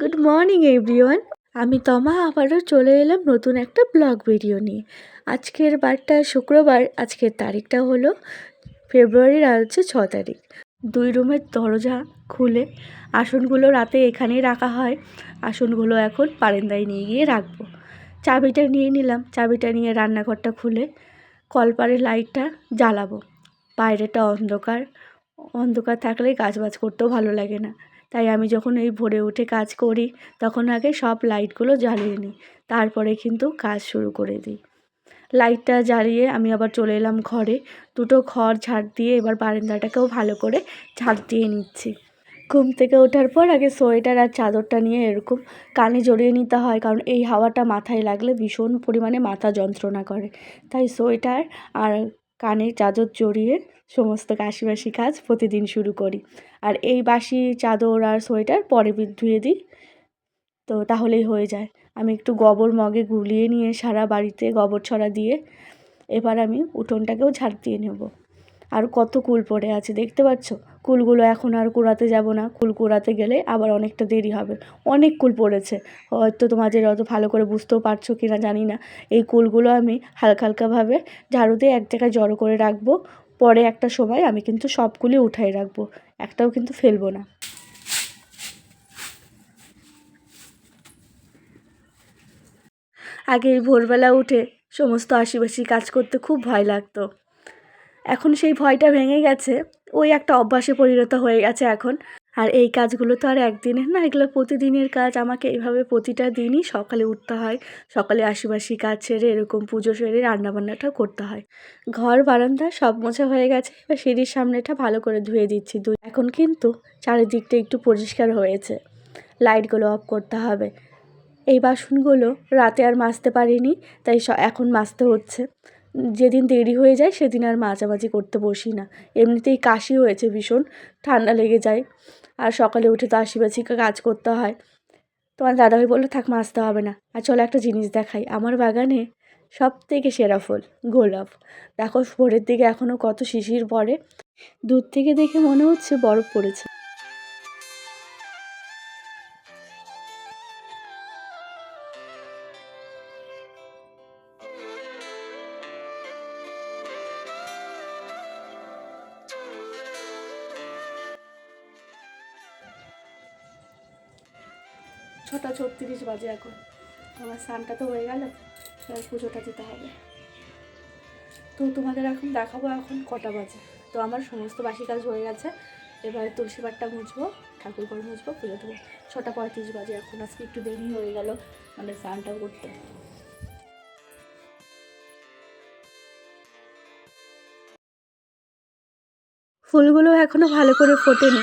Good morning everyone আমি তমা আবারও চলে এলাম নতুন একটা ব্লগ ভিডিও নিয়ে। আজকের বারটা শুক্রবার, আজকের তারিখটা হলো ফেব্রুয়ারির আর হচ্ছে ছ তারিখ। দুই রুমের দরজা খুলে আসনগুলো রাতে এখানেই রাখা হয়। আসনগুলো এখন বারান্দায় নিয়ে গিয়ে রাখব। চাবিটা নিয়ে নিলাম, চাবিটা নিয়ে রান্নাঘরটা খুলে কলপারে লাইটটা জ্বালাবো। বাইরেটা অন্ধকার অন্ধকার থাকলে কাজ বাজ করতেও ভালো লাগে না। তাই আমি যখন এই ভোরে উঠে কাজ করি, তখন আগে সব লাইটগুলো জ্বালিয়ে নিই, তারপরে কিন্তু কাজ শুরু করে দিই। লাইটটা জ্বালিয়ে আমি আবার চলে এলাম ঘরে, দুটো ঘর ঝাড় দিয়ে এবার বারান্দাটাকেও ভালো করে ঝাড় দিয়ে নিচ্ছি। ঘুম থেকে ওঠার পর আগে সোয়েটার আর চাদরটা নিয়ে এরকম কানে জড়িয়ে নিতে হয়, কারণ এই হাওয়াটা মাথায় লাগলে ভীষণ পরিমাণে মাথা যন্ত্রণা করে। তাই সোয়েটার আর কানে চাদর জড়িয়ে সমস্ত কাশিবাসি কাজ প্রতিদিন শুরু করি। আর এই বাসি চাদর আর সোয়েটার পরে ধুয়ে দিই। তো তাহলেই হয়ে যায়। আমি একটু গোবর মগে গুলিয়ে নিয়ে সারা বাড়িতে গোবর ছড়া দিয়ে এবার আমি উঠোনটাকেও ঝাড় দিয়ে নেব। আর কত কুল পড়ে আছে, দেখতে পাচ্ছ? কুলগুলো এখন আর কুড়াতে যাব না। কুল কুড়াতে গেলে আবার অনেকটা দেরি হবে। অনেক কুল পড়েছে। হয়তো তোমাদের অত ভালো করে বুঝতেও পারছ কি না জানি না। এই কুলগুলো আমি হালকা হালকাভাবে ঝাড়ু দিয়ে এক জায়গায় জড়ো করে রাখব। পরে একটা সময় আমি কিন্তু সবগুলি উঠাই রাখব। একটাও কিন্তু ফেলব না। আগে ভোরবেলা উঠে সমস্ত আশিবাসি কাজ করতে খুব ভয় লাগতো। এখন সেই ভয়টা ভেঙে গেছে। ওই একটা অভ্যাসে পরিণত হয়ে গেছে এখন। আর এই কাজগুলো তো আর একদিনের না, এগুলো প্রতিদিনের কাজ। আমাকে এইভাবে প্রতিটা দিনই সকালে উঠতে হয়। সকালে আশিবাসি কাজ সেরে, এরকম পুজো সেরে রান্নাবান্নাটা করতে হয়। ঘর, বারান্দা সব মোছা হয়ে গেছে। এবার সিঁড়ির সামনেটা ভালো করে ধুয়ে দিচ্ছি। দুই এখন কিন্তু চারিদিকটা একটু পরিষ্কার হয়েছে। লাইটগুলো অফ করতে হবে। এই বাসনগুলো রাতে আর মাজতে পারিনি, তাই এখন মাজতে হচ্ছে। যেদিন দেরি হয়ে যায়, সেদিন আর মাঝামাঝি করতে বসি না। এমনিতেই কাশি হয়েছে ভীষণ, ঠান্ডা লেগে যায়। আর সকালে উঠে তো আশিবাসি কাজ করতে হয়। তোমার দাদাভাই বলল, থাক, মাজতে হবে না। আর চলো একটা জিনিস দেখাই। আমার বাগানে সব থেকে সেরা ফুল গোলাপ। দেখো, ভোরের দিকে এখনও কত শিশির পড়ে। দূর থেকে দেখে মনে হচ্ছে বরফ পড়েছে। ছটা ছত্রিশ বাজে এখন। আমার স্নানটা তো হয়ে গেল, এবার পুজোটা দিতে হবে। তো তোমাদের এখন দেখাবো এখন কটা বাজে। তো আমার সমস্ত বাসি কাজ হয়ে গেছে, এবার তুলসী পাটটা মুছবো, ঠাকুর ঘর মুছবো, পুজো দেবো। ছটা পঁয়ত্রিশ বাজে এখন, আজকে একটু দেরি হয়ে গেল মানে স্নানটা করতে। ফুলগুলো এখনও ভালো করে ফোটেনি।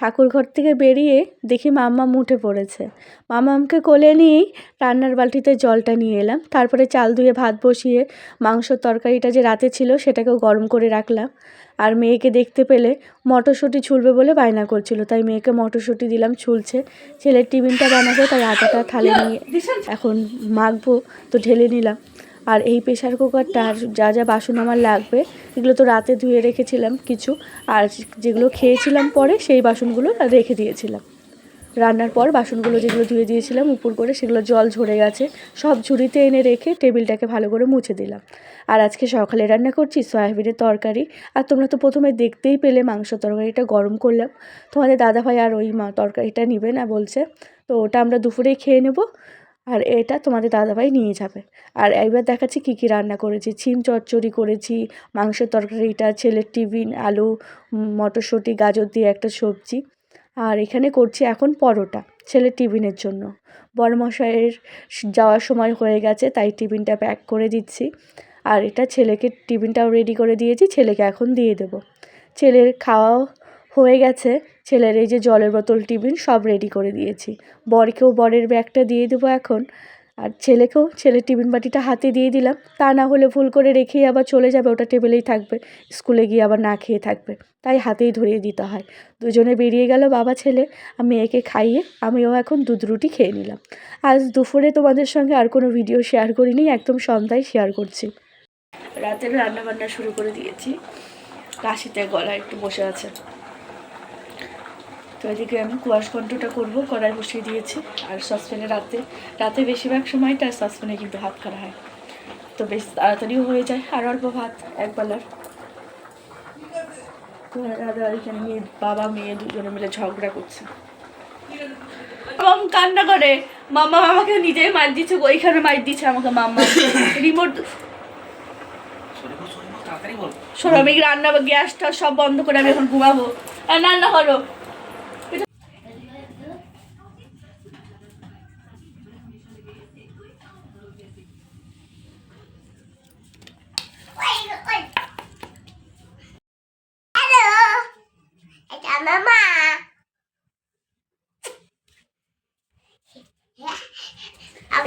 ঠাকুর ঘর থেকে বেরিয়ে দেখি মাম্মাম উঠে পড়েছে। মামামকে কোলে নিয়েই রান্নার বালতিতে জলটা নিয়ে এলাম। তারপরে চাল ধুয়ে ভাত বসিয়ে মাংসর তরকারিটা যে রাতে ছিল সেটাকেও গরম করে রাখলাম। আর মেয়েকে দেখতে পেলে মটরশুঁটি ছুলবে বলে বায়না করছিল তাই মেয়েকে মটরশুঁটি দিলাম ছুলছে ছেলের টিফিনটা বানাবো তাই আটাটা থালে নিয়ে এখন মাখবো। তো ঢেলে নিলাম। আর এই প্রেশার কুকারটা আর যা যা বাসন আমার লাগবে, এগুলো তো রাতে ধুয়ে রেখেছিলাম কিছু, আর যেগুলো খেয়েছিলাম পরে সেই বাসনগুলো রেখে দিয়েছিলাম। রান্নার পর বাসনগুলো যেগুলো ধুয়ে দিয়েছিলাম, উপর করে সেগুলো জল ঝরে গেছে, সব ঝুড়িতে এনে রেখে টেবিলটাকে ভালো করে মুছে দিলাম। আর আজকে সকালে রান্না করছি সয়াবিনের তরকারি, আর তোমরা তো প্রথমে দেখতেই পেলে মাংস তরকারিটা গরম করলাম। তোমাদের দাদাভাই আর ওই মা তরকারিটা নিবে না বলছে, তো ওটা আমরা দুপুরেই খেয়ে নেব। আর এটা তোমাদের দাদাভাই নিয়ে যাবে। আর এইবার দেখাচ্ছি কী কী রান্না করেছি। ছিম চচ্চড়ি করেছি, মাংসের তরকারিটা, ছেলের টিফিন, আলু মটরশুঁটি, গাজর দিয়ে একটা সবজি। আর এখানে করছি এখন পরোটা, ছেলের টিফিনের জন্য। বড়মশাইয়ের যাওয়ার সময় হয়ে গেছে, তাই টিফিনটা প্যাক করে দিচ্ছি। আর এটা ছেলেকে টিফিনটাও রেডি করে দিয়েছি, ছেলেকে এখন দিয়ে দেবো। ছেলের খাওয়াও হয়ে গেছে। ছেলের এই যে জলের বোতল, টিফিন সব রেডি করে দিয়েছি। বরকেও বরের ব্যাগটা দিয়ে দেবো এখন। আর ছেলেকেও, ছেলের টিফিন বাটিটা হাতে দিয়ে দিলাম। তা না হলে ভুল করে রেখেই আবার চলে যাবে, ওটা টেবিলেই থাকবে। স্কুলে গিয়ে আবার না খেয়ে থাকবে। তাই হাতেই ধরিয়ে দিতে হয়। দুজনে বেরিয়ে গেল বাবা, ছেলে আমি একে খাইয়ে। আমিও এখন দুধ রুটি খেয়ে নিলাম। আজ দুপুরে তোমাদের সঙ্গে আর কোনো ভিডিও শেয়ার করিনি, একদম সন্ধ্যায় শেয়ার করছি। রাতের রান্না বান্না শুরু করে দিয়েছি। কাশিতে গলা একটু বসে আছে। তো এদিকে আমি কুয়াশ ঘন্টটা করব কড়াই বসিয়ে দিয়েছি। আর সসপ্যানে রাতে রাতে বেশিরভাগ সময়টা সসপ্যানে কিন্তু ভাত করা হয়। তো বেশ তাড়াতাড়িও হয়ে যায়। আর অল্প ভাত এক বেলার। দাদা এখানে মেয়ে বাবা মেয়ে দুজনে মিলে ঝগড়া করছে। মাম কান্না করে। মামা আমাকে নিজেই মার দিচ্ছে ওইখানে মার দিচ্ছে আমাকে মাম্মা। রিমোট আমি রান্না গ্যাসটা সব বন্ধ করে আমি এখন ঘুমাবো। আর রান্না করো এটা মামা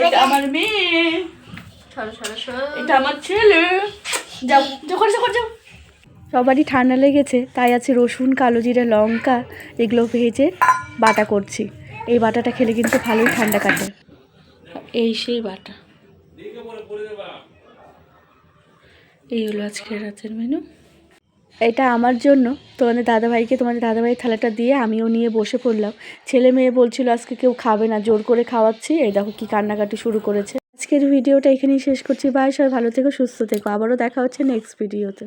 এটা আমার মেয়ে। এটা আমার ছেলে। যাও যাও সবারই ঠান্ডা লেগেছে তাই আছে রসুন কালো জিরে লঙ্কা এগুলো ভেজে বাটা করছি। এই বাটাটা খেলে কিন্তু ভালোই ঠান্ডা কাটে। এই সেই বাটা। এই হলো আজকের রাতের মেনু এটা আমার জন্য। তোমাদের দাদাভাইকে তোমাদের দাদাভাই থালাটা দিয়ে আমিও নিয়ে বসে পড়লাম। ছেলে মেয়ে বলছিল, আজকে কেউ খাবে না, জোর করে খাওয়াচ্ছি। এই দেখো কি কান্নাকাটি শুরু করেছে। আজকের ভিডিওটা এখানেই শেষ করছি। বাই, সবাই ভালো থেকো, সুস্থ থেকো। আবারও দেখা হচ্ছে নেক্সট ভিডিওতে